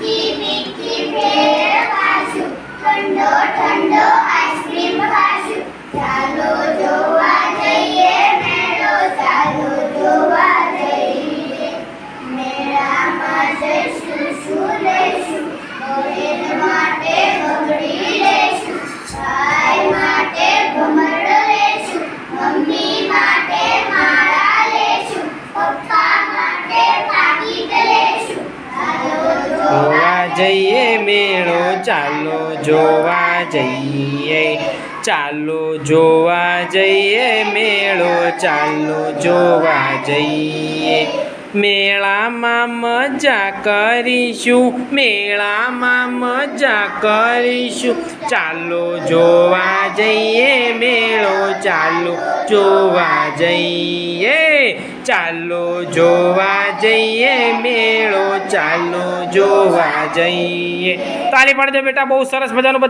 મીઠી મીઠી ભેળ ખાશું ઠંડો ઠંડો આઈસ્ક્રીમ ખાશું ચાલો જોવા જઈએ મેળો ચાલો જોવા મેળામાં જઈશું ચાલો જોવા જઈએ, ચાલો જોવા જઈએ, મેળો ચાલો જોવા જઈએ. મેળામાં મજા કરીશું, મેળામાં મજા કરીશું. ચાલો જોવા જઈએ મેળો ચાલો જોવા જઈએ. ચાલો જોવા જઈએ, મેળો ચાલો જોવા જઈએ. તાલી પાડજો બેટા, બહુ સરસ મજાનું